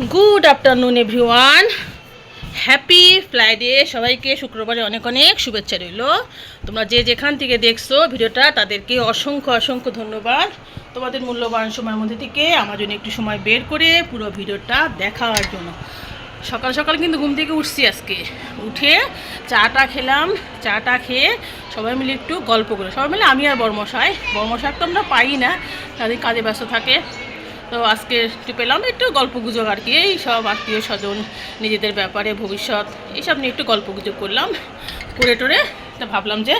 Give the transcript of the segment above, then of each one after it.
Good afternoon everyone happy Friday সবাইকে শুক্রবারে অনেক অনেক শুভেচ্ছা রইল। তোমরা যে যেখান থেকে দেখছ ভিডিওটা, তাদেরকে অসংখ্য অসংখ্য ধন্যবাদ। তোমাদের মূল্যবান সময়ের মধ্যে থেকে আমার জন্য একটু সময় বের করে পুরো ভিডিওটা দেখার জন্য। সকাল সকাল কিন্তু ঘুম থেকে উঠছি আজকে। উঠে চাটা খেলাম, চাটা খেয়ে সবাই মিলে একটু গল্প করে। সবাই মিলে আমি আর বর্মশাই। বর্মশাই তো আমরা পাই না, তাদের কাজে ব্যস্ত থাকে। তো আজকে একটু পেলাম একটু গল্প গুজব আর কি। এই সব আত্মীয় স্বজন, নিজেদের ব্যাপারে, ভবিষ্যৎ, এইসব নিয়ে একটু গল্প গুজব করলাম। করে টোরে, তো ভাবলাম যে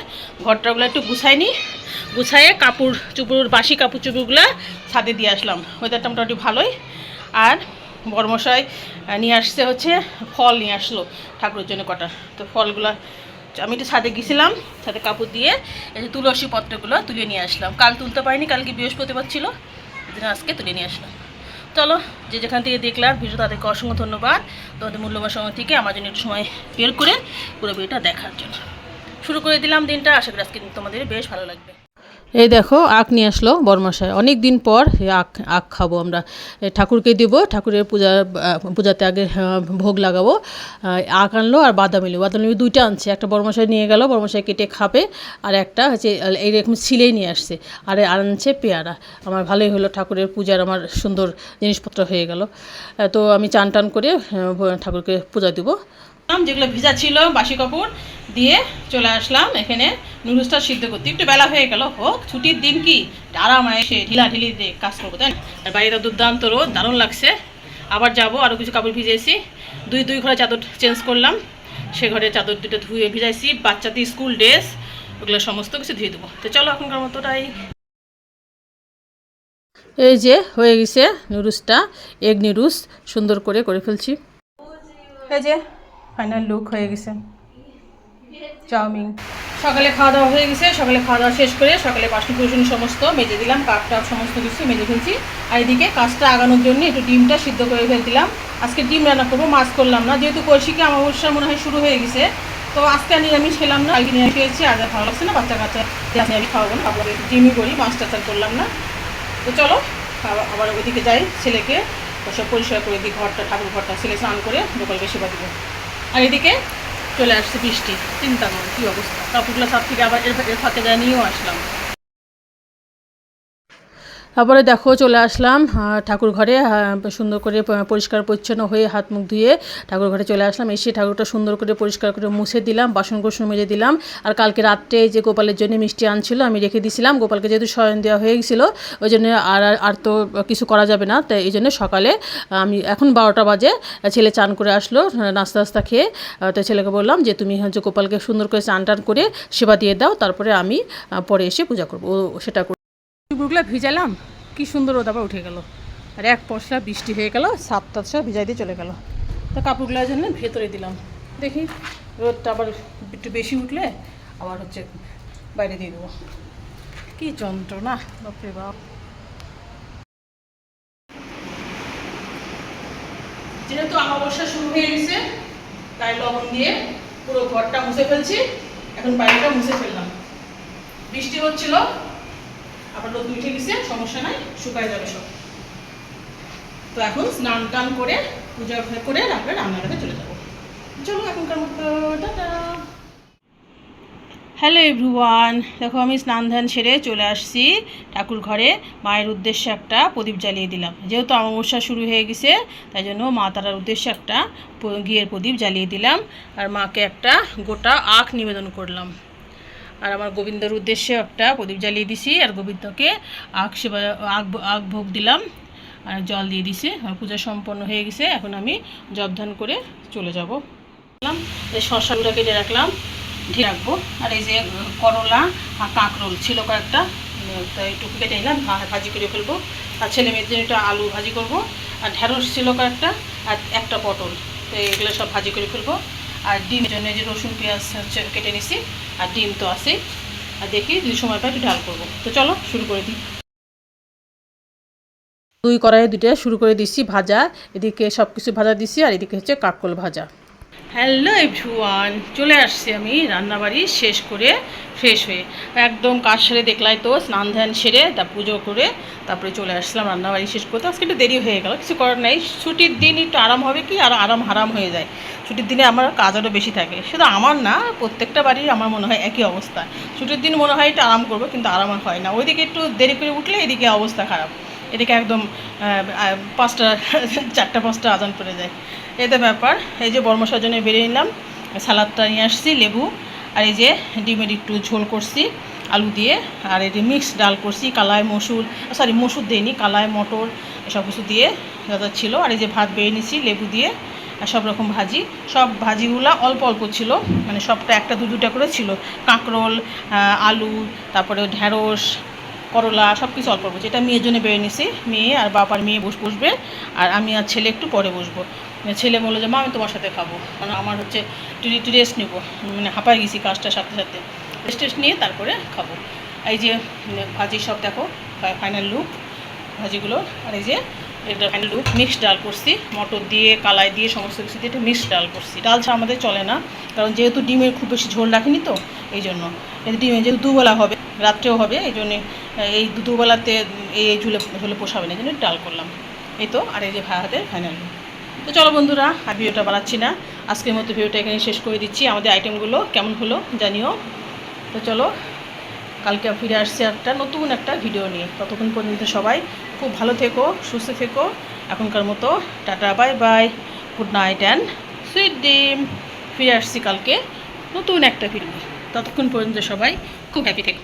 ঘরটাগুলো একটু গুছাই নি। গুছাইয়ে কাপড় চুপুর বাসি কাপড় চুপুরগুলো ছাদে দিয়ে আসলাম। ওয়েদারটা মোটামুটি ভালোই। আর বর্মশাই নিয়ে আসছে হচ্ছে ফল নিয়ে আসলো ঠাকুরের জন্য কটা। তো ফলগুলো আমি একটু ছাদে গেছিলাম, ছাদে কাপড় দিয়ে এই যে তুলসী পত্রগুলো তুলে নিয়ে আসলাম। কাল তুলতে পারিনি, কালকে বৃহস্পতিবার ছিল। জন্য আজকে তুলে নিয়ে আসলাম। চলো, যে যেখান থেকে দেখলাম ভিডিও তাদেরকে অসংখ্য ধন্যবাদ। তোমাদের মূল্যবান সময় থেকে আমার জন্য একটু সময় বের করে পুরো ভিডিওটা দেখার জন্য। শুরু করে দিলাম দিনটা। আশা করি আজকে তোমাদের বেশ ভালো লাগবে। এই দেখো, আখ নিয়ে আসলো বরমাসায় অনেক দিন পর আখ আখ খাব আমরা। ঠাকুরকে দেবো, ঠাকুরের পূজা পূজাতে আগে ভোগ লাগাবো। আখ আনলো আর বাদাম এলো। বাদাম এলো, দুইটা আনছে। একটা বরমাসায় নিয়ে গেল বরমাসায় কেটে খাবে। আর একটা হচ্ছে, এইরকম সিলেই নিয়ে আসছে। আর আনছে পেয়ারা। আমার ভালোই হলো ঠাকুরের পূজার আমার সুন্দর জিনিসপত্র হয়ে গেল। তো আমি চান টান করে ঠাকুরকে পূজা দেবো। যেগুলো ভিজা ছিল, বাসি কাপড় দিয়ে চলে আসলাম এখানে নুডলসটা সিদ্ধ করতে। একটু বেলা হয়ে গেল, হোক, ছুটির দিন কি? আরাম এসে ঢিলা ঢিলি দিয়ে কাজ করব, তাই? আর বাইরে দুর্দান্ত রোদ, দারুণ লাগছে। আবার যাব আরও কিছু কাপড় ভিজেছি দুই দুই ঘরে চাদর চেঞ্জ করলাম। সে ঘরে চাদর দুটো ধুয়ে ভিজাইছি, বাচ্চাদের স্কুল ড্রেস, ওগুলো সমস্ত কিছু ধুয়ে দেবো। তো চলো, এখনকার মতোটাই। এই যে, হয়ে গেছে নুডলসটা, এগ নুডলস সুন্দর করে করে ফেলছি। এই যে ফাইনাল লুক হয়ে গেছে। চাউমিন সকালে খাওয়া দাওয়া হয়ে গেছে, সকালে খাওয়া দাওয়া শেষ করে সকালে বাসন কুসুন সমস্ত মেজে দিলাম কাপ টাপ সমস্ত কিছু মেজে ফেলছি। আর এদিকে কাজটা আগানোর জন্য একটু ডিমটা সিদ্ধ করে ফেল দিলাম আজকে ডিম রান্না করব, মাছ করলাম না। যেহেতু কৌশিকে অমাবস্যা মনে হয় শুরু হয়ে গেছে, তো আজকে আর নিরামিষ খেলাম না। আগে নিয়ে খেয়েছি, আর ভালো লাগছে না বাচ্চা কাচ্চা আজকে আমি খাওয়াবো না একটু ডিমই করি, মাছ টাচ আর করলাম না। তো চলো আবার ওইদিকে যাই, ছেলেকে সব পরিষ্কার করে দিই, ঘরটা, ঠাকুর ঘরটা, ছেলে স্নান করে গোপালকে সেবা দিব। আর এদিকে চলে আসছে বৃষ্টি। চিন্তা করো, কী অবস্থা? কাপড়গুলো সব থেকে আবার এর ফাঁকে নিয়েও আসলাম। তারপরে দেখো চলে আসলাম ঠাকুর ঘরে সুন্দর করে পরিষ্কার পরিচ্ছন্ন হয়ে হাত মুখ ধুয়ে ঠাকুর ঘরে চলে আসলাম। এসে ঠাকুরটা সুন্দর করে পরিষ্কার করে মুছে দিলাম, বাসন কোসন মেজে দিলাম। আর কালকে রাত্রে যে গোপালের জন্য মিষ্টি আনছিল, আমি রেখে দিয়েছিলাম গোপালকে যেহেতু শয়ন দেওয়া হয়ে গেছিল, ওই জন্য আর, আর- তো কিছু করা যাবে না। তাই এই জন্য সকালে আমি এখন বারোটা বাজে ছেলে চান করে আসলো, নাস্তা নাস্তা খেয়ে তো ছেলেকে বললাম যে তুমি হচ্ছে গোপালকে সুন্দর করে চান টান করে সেবা দিয়ে দাও, তারপরে আমি পরে এসে পূজা করব। সেটা করব ভিজালাম, কি সুন্দর রোদ আবার উঠে গেল। আর এক পশলা বৃষ্টি হয়ে গেল, সাত টাতটা ভিজাই দিয়ে চলে গেল। তো কাপড়গুলোর জন্য ভেতরে দিলাম। দেখি, রোদটা আবার একটু বেশি উঠলে আবার হচ্ছে বাইরে দিয়ে দেবো। কি যন্ত্রণা, বাপরে বাপ। যেহেতু অমাবস্যা শুরু হয়ে গেছে, তাই লবণ দিয়ে পুরো ঘরটা মুছে ফেলছি। এখন বাইরেটা মুছে ফেললাম। বৃষ্টি হচ্ছিল আবার রোদ উঠে গেছে, সমস্যা নাই, শুকায় যাবে সব। তো এখন স্নান টান করে, পূজা করে তারপরে রান্নাঘাটে চলে যাব। চলো এখনকার মতো, টাটা। হ্যালো এভরিওয়ান দেখো আমি স্নান ধ্যান সেরে চলে আসছি ঠাকুর ঘরে। মায়ের উদ্দেশ্যে একটা প্রদীপ জ্বালিয়ে দিলাম। যেহেতু অমাবস্যা শুরু হয়ে গেছে, তাই জন্য মা তারার উদ্দেশ্যে একটা গিয়ের প্রদীপ জ্বালিয়ে দিলাম। আর মাকে একটা গোটা আখ নিবেদন করলাম। আর আমার গোবিন্দর উদ্দেশ্যে একটা প্রদীপ জ্বালিয়ে দিছি, আর গোবিন্দকে আখ সেবা, আখ আখ ভোগ দিলাম, আর জল দিয়ে দিছি, আর পূজা সম্পন্ন হয়ে গেছে, এখন আমি জবধান করে চলে যাব। রাখলাম শশাগুলো কেটে রাখলাম, ঢেকে রাখব, আর এই যে করলা আর কাঁকরোল ছিল কয়েকটা একটু কেটে নিলাম ভাজি করে ফেলব, আর ছেলে মেয়ের জন্য একটু আলু ভাজি করব, আর ঢ্যাঁড়স ছিল কয়েকটা, আর একটা পটল, তো এগুলো সব ভাজি করে ফেলব আর ডিমের জন্য যে রসুন, পেঁয়াজ হচ্ছে কেটে নিছি, আর ডিম তো আছেই। আর দেখি দুই সময় পাই একটু ডাল করব। তো চলো, শুরু করে দিই। দুই কড়াইয়ে দুটো শুরু করে দিচ্ছি ভাজা। এদিকে সব কিছু ভাজা দিছি, আর এদিকে হচ্ছে কাককল ভাজা। হ্যালো এভরিওয়ান, চলে আসছি আমি রান্নাবাড়ি শেষ করে ফ্রেশ হয়ে। একদম কাজ সেরে দেখলাই তো, স্নান ধ্যান সেরে তা পুজো করে তারপরে চলে আসলাম রান্নাবাড়ি শেষ করতে। আজকে একটু দেরি হয়ে গেল, কিছু করার নাই। ছুটির দিন একটু আরাম হবে কি? আর আরাম হারাম হয়ে যায়। ছুটির দিনে আমার কাজ আরও বেশি থাকে। শুধু আমার না, প্রত্যেকটা বাড়ির আমার মনে হয় একই অবস্থা। ছুটির দিন মনে হয় একটু আরাম করব, কিন্তু আরাম হয় না। ওইদিকে একটু দেরি করে উঠলে এদিকে অবস্থা খারাপ। এদিকে একদম পাঁচটা, চারটা পাঁচটা আজান পড়ে যায়। এতে ব্যাপার, এই যে বর্মশার জন্য বেরিয়ে নিলাম, সালাদটা নিয়ে আসছি, লেবু, আর এই যে ডিমের একটু ঝোল করছি, আলু দিয়ে, আর এই যে মিক্স ডাল করছি, কালাই, মসুর সরি মসুর দিইনি, কালাই, মটর, এসব কিছু দিয়ে যা যা ছিল, আর এই যে ভাত বেড়ে নিছি, লেবু দিয়ে, আর সব রকম ভাজি। সব ভাজিগুলো অল্প অল্প ছিল মানে সবটা একটা দু দুটা করে ছিল। কাঁকরোল আলু, তারপরে ঢ্যাঁড়স করলা সব কিছু অল্প। বসে এটা মেয়ের জন্য বেড়ে নিছি মেয়ে আর বাবার মেয়ে বস বসবে আর আমি আর ছেলে একটু পরে বসবো। ছেলে বলল যে মা আমি তোমার সাথে খাব। কারণ আমার হচ্ছে একটু একটু রেস্ট নেব। মানে হাঁপায় গেছি কাজটার সাথে সাথে রেস্ট টেস্ট নিয়ে তারপরে খাব। এই যে উম, ভাজি সব দেখো ফাইনাল লুক ভাজিগুলো আর এই যে এটা ফাইনাল লুক মিক্সড ডাল করছি, মটর দিয়ে, কালাই দিয়ে, সমস্ত কিছু দিয়ে একটা মিক্সড ডাল করছি। ডাল ছাড়া আমাদের চলে না, কারণ যেহেতু ডিমের খুব বেশি ঝোল রাখিনি তো, এই জন্য। ডিমে যেহেতু দুবেলা হবে, রাত্রেও হবে, এই জন্যে এই দুবেলাতে এই ঝুলে ঝুলে পোষাবে না, এই জন্য ডাল করলাম। এই তো, আর এই যে ভাতের ফাইনাল তো চলো বন্ধুরা, আর ভিডিওটা বাড়াচ্ছি না। আজকের মতো ভিডিওটা এখানে শেষ করে দিচ্ছি। আমাদের আইটেমগুলো কেমন হলো জানিও। তো চলো কালকে ফিরে আসছে একটা নতুন একটা ভিডিও নিয়ে। ততক্ষণ পর্যন্ত সবাই খুব ভালো থেকো, সুস্থ থেকো। এখনকার মতো tata bye bye good night and sweet dream ফিরে আসছি কালকে নতুন একটা ভিডিও ততক্ষণ পর্যন্ত সবাই খুব হ্যাপি থেকো।